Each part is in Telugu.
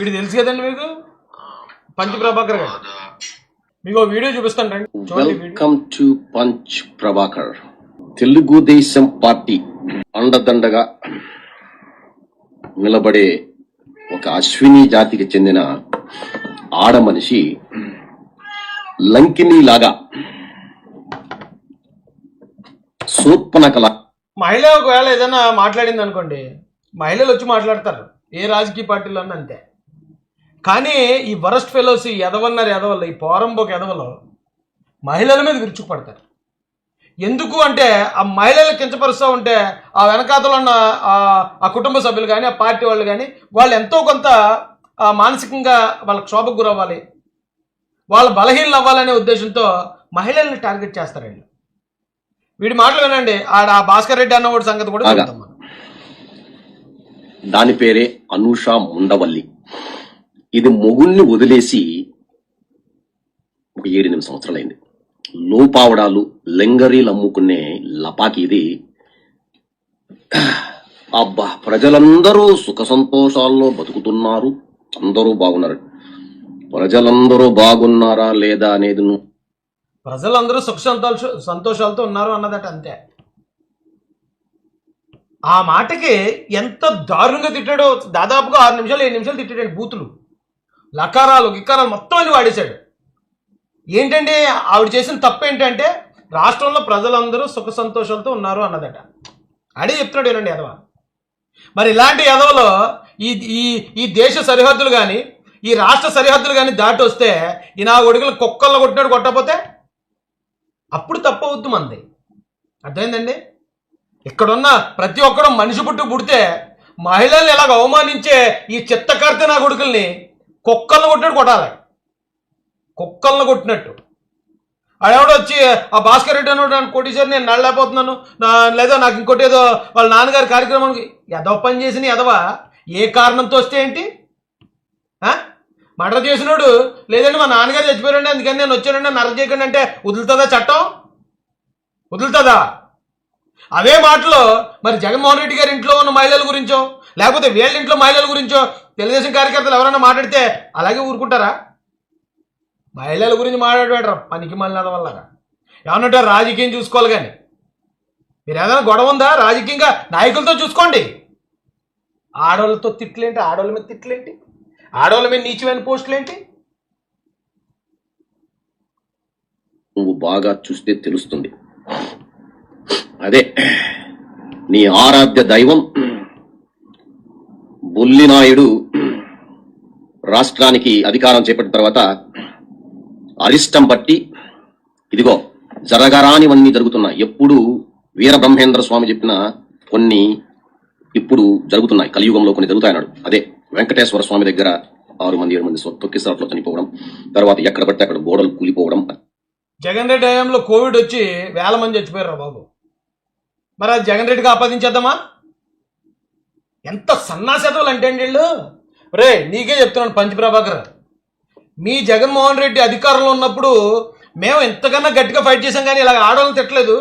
వీడు తెలుసు కదండి మీకు? పంచ ప్రభాకర్ గారు. మీకు వీడియో చూపిస్తాను రండి. Welcome to punch Prabhakar. Telugu Desam party అండదండగా నిలబడే ఒక అశ్విని జాతికి చెందిన ఆడ మనిషి లంకిని లాగా సూర్పనకల మహిళ ఒకవేళ ఏదైనా మాట్లాడింది అనుకోండి మహిళలు వచ్చి మాట్లాడతారు. ఏ రాజకీయ పార్టీలో అంతే. కానీ ఈ వరస్ట్ ఫెలోస్ ఈ ఎదవన్నారు ఎదవలు ఈ పోరంబోకు ఎదవలు మహిళల మీద విరుచుకుపడతారు. ఎందుకు అంటే ఆ మహిళలు కించపరుస్తూ ఉంటే ఆ వెనకాతలో ఉన్న ఆ- కుటుంబ సభ్యులు కానీ ఆ పార్టీ వాళ్ళు కానీ వాళ్ళు ఎంతో కొంత మానసికంగా వాళ్ళకి క్షోభకు గురవ్వాలి. వాళ్ళ బలహీనలు అవ్వాలనే ఉద్దేశంతో మహిళల్ని టార్గెట్ చేస్తారు వీళ్ళు వీడి మాటలు వినండి. ఆడ ఆ భాస్కర్ రెడ్డి అన్నవాడి సంగతి కూడా. దాని పేరే అనూష ముండవల్లి. ఇది మొగుల్ని వదిలేసి ఒక ఏడెనిమిది సంవత్సరాలైంది. లోపావడాలు లెంగరీలు అమ్ముకునే లపాకి ఇది. అబ్బా ప్రజలందరూ సుఖ సంతోషాల్లో బతుకుతున్నారు. అందరూ బాగున్నారు. ప్రజలందరూ బాగున్నారా లేదా అనేది నువ్వు ప్రజలందరూ సుఖ సంతోష సంతోషాలతో ఉన్నారు అన్నదట అంతే. ఆ మాటకి ఎంత దారుణంగా తిట్టాడో దాదాపుగా ఆరు నిమిషాలు ఏడు నిమిషాలు తిట్టాడు బూతులు. లకారాలు గికారాలు మొత్తం అన్ని వాడేశాడు. ఏంటంటే ఆవిడ చేసిన తప్పు ఏంటంటే రాష్ట్రంలో ప్రజలందరూ సుఖ సంతోషాలతో ఉన్నారు అన్నదట. అడే చెప్తున్నాడు ఏనండి ఎదవ మరి ఇలాంటి ఎదవలో ఈ ఈ ఈ దేశ సరిహద్దులు కానీ ఈ రాష్ట్ర సరిహద్దులు కానీ దాటి వస్తే ఈ నా కొడుకులు కుక్కల్లో కొట్టినాడు కొట్టకపోతే అప్పుడు తప్పు మంది. అర్థమైందండి? ఇక్కడున్న ప్రతి ఒక్కడు మనిషి పుట్టు పుడితే మహిళల్ని ఎలాగ అవమానించే ఈ చిత్తకర్త నా కొడుకుల్ని కుక్కలను కొట్టినట్టు కొట్టాలి. కుక్కలను కొట్టినట్టు. ఆడెవడో వచ్చి ఆ భాస్కర్ రెడ్డి అన్నాడు నన్ను కొట్టేసారు నేను నడలేకపోతున్నాను. నా లేదా నాకు ఇంకోటి ఏదో వాళ్ళ నాన్నగారి కార్యక్రమానికి ఎదవ పని చేసిన ఎదవా? ఏ కారణంతో వస్తే ఏంటి? మర్డర్ చేసినోడు లేదండి మా నాన్నగారు చచ్చిపోయారండి అందుకని నేను వచ్చానండి నర చేయకండి అంటే వదులుతుందా చట్టం? వదులుతుందా? అవే మాటలో మరి జగన్మోహన్ రెడ్డి గారి ఇంట్లో ఉన్న మహిళల గురించో లేకపోతే వీళ్ళ ఇంట్లో మహిళల గురించో తెలుగుదేశం కార్యకర్తలు ఎవరైనా మాట్లాడితే అలాగే ఊరుకుంటారా? మహిళల గురించి మాట్లాడబెడరా పనికి మళ్ళీ వల్ల ఏమన్నట్టు రాజకీయం చూసుకోవాలి కానీ. మీరు ఏదైనా గొడవ ఉందా? రాజకీయంగా నాయకులతో చూసుకోండి. ఆడవాళ్ళతో తిట్లేంటి? ఆడవాళ్ళ మీద తిట్లేంటి? ఆడవాళ్ళ మీద నీచమైన పోస్టులు ఏంటి నువ్వు బాగా చూస్తే తెలుస్తుంది. అదే నీ ఆరాధ్య దైవం బొల్లినాయుడు రాష్ట్రానికి అధికారం చేపట్టిన తర్వాత అరిష్టం బట్టి ఇదిగో జరగరానివన్నీ జరుగుతున్నాయి. ఎప్పుడు వీరబ్రహ్మేంద్ర స్వామి చెప్పిన కొన్ని ఇప్పుడు జరుగుతున్నాయి. కలియుగంలో కొన్ని జరుగుతాయన్నాడు అదే వెంకటేశ్వర స్వామి దగ్గర ఆరు మంది ఏడు మంది తొక్కిసరాట్లో చనిపోవడం తర్వాత ఎక్కడ పడితే అక్కడ గోడలు కూలిపోవడం. జగన్ రెడ్డి హయాంలో కోవిడ్ వచ్చి వేల మంది చచ్చిపోయారు బాబు. మరి అది జగన్ రెడ్డికి ఆపాదించేద్దామా? ఎంత సన్నాసేతలు అంటే అండి వీళ్ళు? రే నీకే చెప్తున్నాను పంచ ప్రభాకర్. మీ జగన్మోహన్ రెడ్డి అధికారంలో ఉన్నప్పుడు మేము ఎంతకన్నా గట్టిగా ఫైట్ చేసాం కానీ ఇలాగ ఆడవాళ్ళని తిట్టలేదు.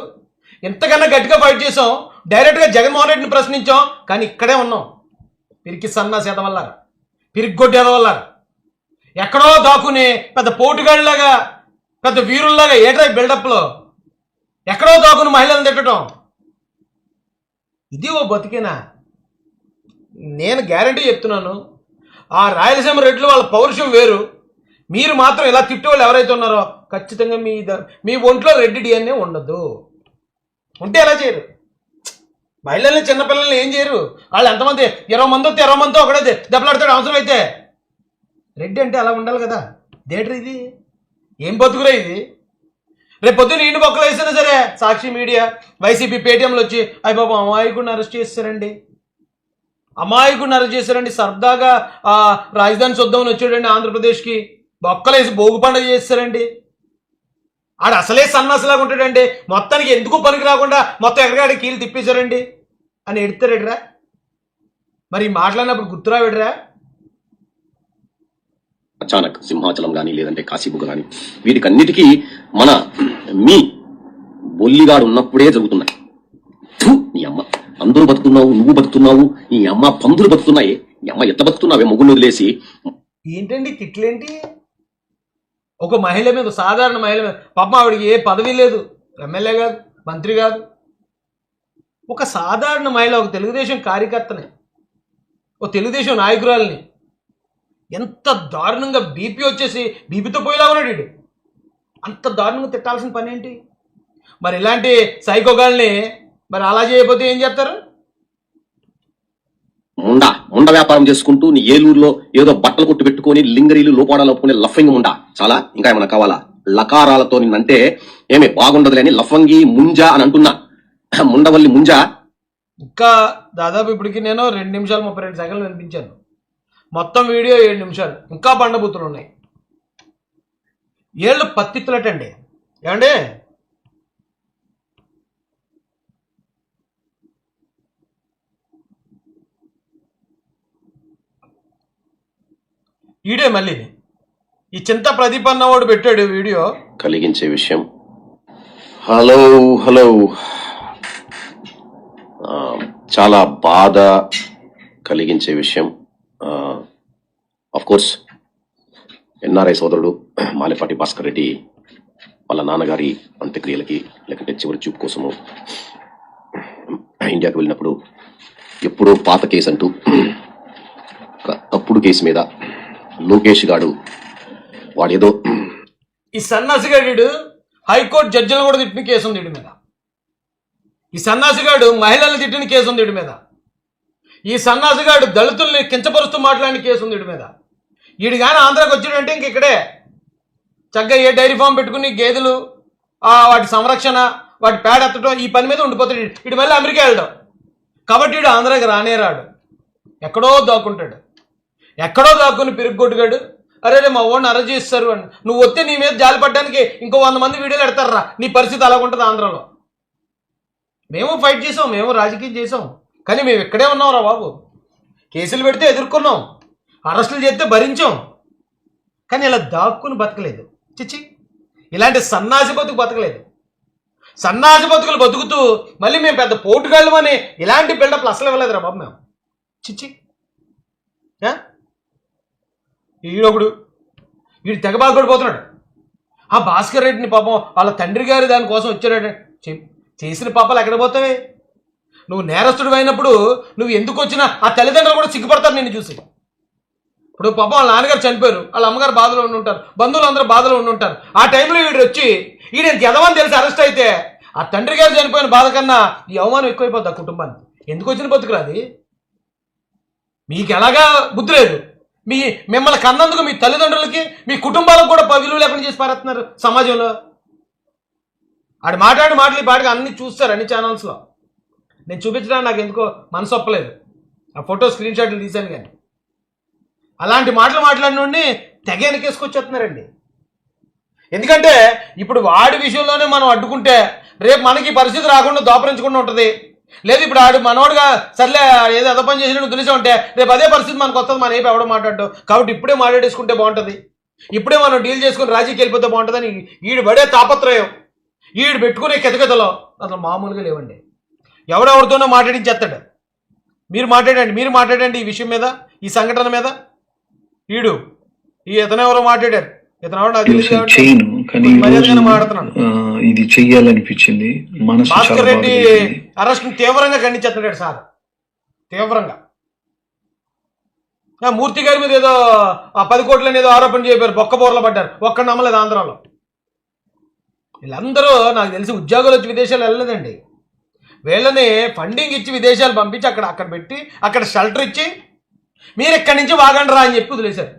ఎంతకన్నా గట్టిగా ఫైట్ చేసాం డైరెక్ట్గా జగన్మోహన్ రెడ్డిని ప్రశ్నించాం. కానీ ఇక్కడే ఉన్నాం. పిరికి సన్నాసేత వల్ల పిరిగొడ్డేద వల్ల ఎక్కడో దాక్కుని పెద్ద పోటుగాళ్ళలాగా పెద్ద వీరుల్లాగా ఏట్రా బిల్డప్లో ఎక్కడో దాక్కుని మహిళలను తిట్టడం. ఇది ఓ బతికేనా? నేను గ్యారంటీ చెప్తున్నాను. ఆ రాయలసీమ రెడ్లు వాళ్ళ పౌరుషం వేరు. మీరు మాత్రం ఇలా తిట్టేవాళ్ళు ఎవరైతే ఉన్నారో ఖచ్చితంగా మీ మీ ఒంట్లో రెడ్డి డిఎన్ఏ ఉండదు. ఉంటే ఎలా చేయరు? మహిళల్ని చిన్నపిల్లల్ని ఏం చేయరు? వాళ్ళు ఎంతమంది? ఇరవై మంది వస్తే ఇరవై మందితో ఒకటే దెబ్బలాడతాడు అవసరం అయితే రెడ్డి అంటే అలా ఉండాలి కదా. దేటర్ ఇది? ఏం బతుకురా ఇది? రేపు పొద్దున్న బొక్కలు వేసినా సరే సాక్షి మీడియా వైసీపీ పేటీఎంలు వచ్చి అయ్యి బాబు అమాయకుడిని అరెస్ట్ చేస్తారండి. అమాయకుడిని అరెస్ట్ చేస్తారండి. సరదాగా ఆ, రాజధాని చూద్దామని వచ్చాడండి ఆంధ్రప్రదేశ్కి. బొక్కలేసి భోగు పండుగ చేస్తారండి. ఆడు అసలే సన్నాసిలాగా ఉంటాడండి. మొత్తానికి ఎందుకు పనికి రాకుండా మొత్తం ఎక్కడికాడ కీలు తిప్పేశారండి? అని ఎడతారేడ్రా మరి మాట్లాడినప్పుడు గుర్తురావిడరా అచానక్ సింహాచలం కానీ లేదంటే కాశీబుగ్గ కానీ వీటికన్నిటికీ మన మీ బొల్లిగాడు ఉన్నప్పుడే జరుగుతున్నాయి. నీ అమ్మ. అందరూ బతుకుతున్నావు నువ్వు బతుకుతున్నావు నీ అమ్మ పందులు బతుకుతున్నాయి. నీ అమ్మ ఎంత బతుకుతున్నావే? మొగుడు వదిలేసి. ఏంటండి తిట్లేంటి? ఒక మహిళ మీద సాధారణ మహిళ మీద పాపం ఆవిడకి ఏ పదవి లేదు. ఎమ్మెల్యే కాదు మంత్రి కాదు. ఒక సాధారణ మహిళ ఒక తెలుగుదేశం కార్యకర్తని ఒక తెలుగుదేశం నాయకురాల్ని ఎంత దారుణంగా బీపీ వచ్చేసి బీపీతో పోయేలా ఉన్నాడు వీడు. అంత దారుణంగా తిట్టాల్సిన పని ఏంటి మరి ఇలాంటి సైకోగాల్ని మరి అలా చేయకపోతే ఏం చేస్తారు? ముండా ముండ వ్యాపారం చేసుకుంటూ నీ ఏలూరులో ఏదో బట్టలు కొట్టు పెట్టుకొని లింగరీలు లోపాడాలు ఒప్పుకునే లఫంగి ముండా. చాలా ఇంకా ఏమైనా కావాలా? లకారాలతో నిన్నంటే ఏమి బాగుండదులే అని లఫంగి ముంజా అని అంటున్నా. ముండవల్లి ముంజా. ఇంకా దాదాపు ఇప్పటికి నేను రెండు నిమిషాలు ముప్పై రెండు సెకండ్లు వినిపించాను. మొత్తం వీడియో ఏడు నిమిషాలు. ఇంకా బండబూతులు ఉన్నాయి. ఏళ్ళు పత్తిత్తులటండి ఏమండి? ఈడే మళ్ళీ ఈ చింత ప్రదీప్ అన్నవాడు పెట్టాడు వీడియో. కలిగించే విషయం. Hello hello. చాలా బాధ కలిగించే విషయం. ఆఫ్ కోర్స్ ఎన్ఆర్ఐ సోదరుడు మాలేపాటి భాస్కర్ రెడ్డి వాళ్ళ నాన్నగారి అంత్యక్రియలకి లేకుంటే చివరి చూపు కోసము ఇండియాకి వెళ్ళినప్పుడు ఎప్పుడో పాత కేసు అంటూ తప్పుడు కేసు మీద లోకేష్ గాడు వాడేదో ఈ సన్నాసిగాడు హైకోర్టు జడ్జిలు కూడా తిట్టిన కేసు ఉంది వీడి మీద. ఈ సన్నాసిగాడు మహిళలను తిట్టిన కేసు ఉంది వీడి మీద. ఈ సన్నాసిగాడు దళితుల్ని కించపరుస్తూ మాట్లాడిన కేసు ఉంది వీడి మీద. వీడు కానీ ఆంధ్రాకి వచ్చాడంటే ఇంక ఇక్కడే. చక్కగా ఏ డైరీ ఫామ్ పెట్టుకుని గేదెలు వాటి సంరక్షణ వాటి పేడ ఎత్తడం ఈ పని మీద ఉండిపోతాడు వీడు. మళ్ళీ అమెరికా వెళ్ళడం. కాబట్టి వీడు ఆంధ్రాకి రానే రాడు. ఎక్కడో దాక్కుంటాడు. ఎక్కడో దాక్కుని పిరుగ్గొట్టుగాడు అరే రే మా ఓడిని అరెస్ట్ చేస్తారు అని. నువ్వు వస్తే నీ మీద జాలి పడ్డానికి ఇంకో వంద మంది వీడియోలు పెడతారా? నీ పరిస్థితి అలా ఉంటుంది ఆంధ్రాలో. మేము ఫైట్ చేసాం మేము రాజకీయం చేసాం. కానీ మేము ఇక్కడే ఉన్నాం రా బాబు. కేసులు పెడితే ఎదుర్కొన్నాం. అరెస్టులు చేస్తే భరించాం. కానీ ఇలా దాక్కుని బతకలేదు. చిచ్చి. ఇలాంటి సన్నాసి బతుకు బతకలేదు. సన్నాసి బతుకులు బతుకుతూ మళ్ళీ మేము పెద్ద పోటుగాళ్ళమని ఇలాంటి బిల్డప్లు అసలు ఇవ్వలేదురా బాబు మేము. చిచ్చి. ఈడొకడు. వీడు తెగ బాగుపడిపోతున్నాడు ఆ భాస్కర్ రెడ్డిని పాపం వాళ్ళ తండ్రి గారు దానికోసం వచ్చాడు చేసిన పాపాలు ఎక్కడ పోతావే నువ్వు నేరస్తుడు అయినప్పుడు నువ్వు ఎందుకు వచ్చినా ఆ తల్లిదండ్రులు కూడా సిగ్గుపడతారు నిన్ను చూసి. ఇప్పుడు పాపం వాళ్ళ నాన్నగారు చనిపోయారు. వాళ్ళ అమ్మగారు బాధలో ఉండి ఉంటారు. బంధువులు అందరూ బాధలో ఉండి ఉంటారు. ఆ టైంలో వీడు వచ్చి ఈయన ఎదవని తెలిసి అరెస్ట్ అయితే ఆ తండ్రి గారు చనిపోయిన బాధ కన్నా ఈ అవమానం ఎక్కువైపోద్ది ఆ కుటుంబానికి. ఎందుకు వచ్చిన బతుకురా అది? మీకు ఎలాగా బుద్ధి లేదు. మీ మిమ్మల్ని కన్నందుకు మీ తల్లిదండ్రులకి మీ కుటుంబాలకు కూడా ప- విలువ లేకుండా చేసి పారేస్తున్నారు సమాజంలో. ఆడు మాట్లాడి మాటలు పాటగా అన్ని చూస్తారు అన్ని ఛానల్స్లో నేను చూపించడానికి నాకు ఎందుకో మనసొప్పలేదు ఆ ఫోటో స్క్రీన్ షాట్లు తీశాను కానీ. అలాంటి మాటలు మాట్లాడినోడిని తెగ వెనకేసుకొచ్చేస్తున్నారండి. ఎందుకంటే ఇప్పుడు వాడి విషయంలోనే మనం అడ్డుకుంటే రేపు మనకి పరిస్థితి రాకుండా దోపరించకుండా ఉంటుంది. లేదు ఇప్పుడు ఆడు మనోడుగా సర్లే ఏదో ఎదో పని చేసినట్టు తెలిసే ఉంటే రేపు అదే పరిస్థితి మనకు వస్తుంది మన ఏపీ ఎవడో మాట్లాడు కాబట్టి ఇప్పుడే మాట్లాడేసుకుంటే బాగుంటుంది. ఇప్పుడే మనం డీల్ చేసుకుని రాజీకి వెళ్ళిపోతే బాగుంటుందని ఈడు పడే తాపత్రయం. ఈడు పెట్టుకునే కితకితలో అసలు మామూలుగా లేవండి. ఎవడెవరితోనో మాట్లాడించేస్తాడు. మీరు మాట్లాడండి మీరు మాట్లాడండి ఈ విషయం మీద ఈ సంఘటన మీద. ఈడు. ఈ ఇతను ఎవరో మాట్లాడారు. ఇతను ఎవరో నాకు తెలియదు చేయను కానీ మర్యాదగానే మాట్లాడుతున్నాను ఇది చెయ్యాలనిపించింది. మనసు భాస్కర్ రెడ్డి అరెస్ట్ తీవ్రంగా ఖండించేస్తున్నాడు సార్. తీవ్రంగా. మూర్తి గారి మీద ఏదో ఆ పది కోట్లని ఏదో ఆరోపణ చేయారు బొక్క బోర్ల పడ్డారు. ఒక్క నమ్మలేదు ఆంధ్రాలో. వీళ్ళందరూ నాకు తెలిసి ఉద్యోగాలు వచ్చి విదేశాలు వెళ్ళలేదండి. వీళ్ళని ఫండింగ్ ఇచ్చి విదేశాలు పంపించి అక్కడ అక్కడ పెట్టి అక్కడ షెల్టర్ ఇచ్చి మీరు ఇక్కడి నుంచి వాగండి రా అని చెప్పి వదిలేశారు.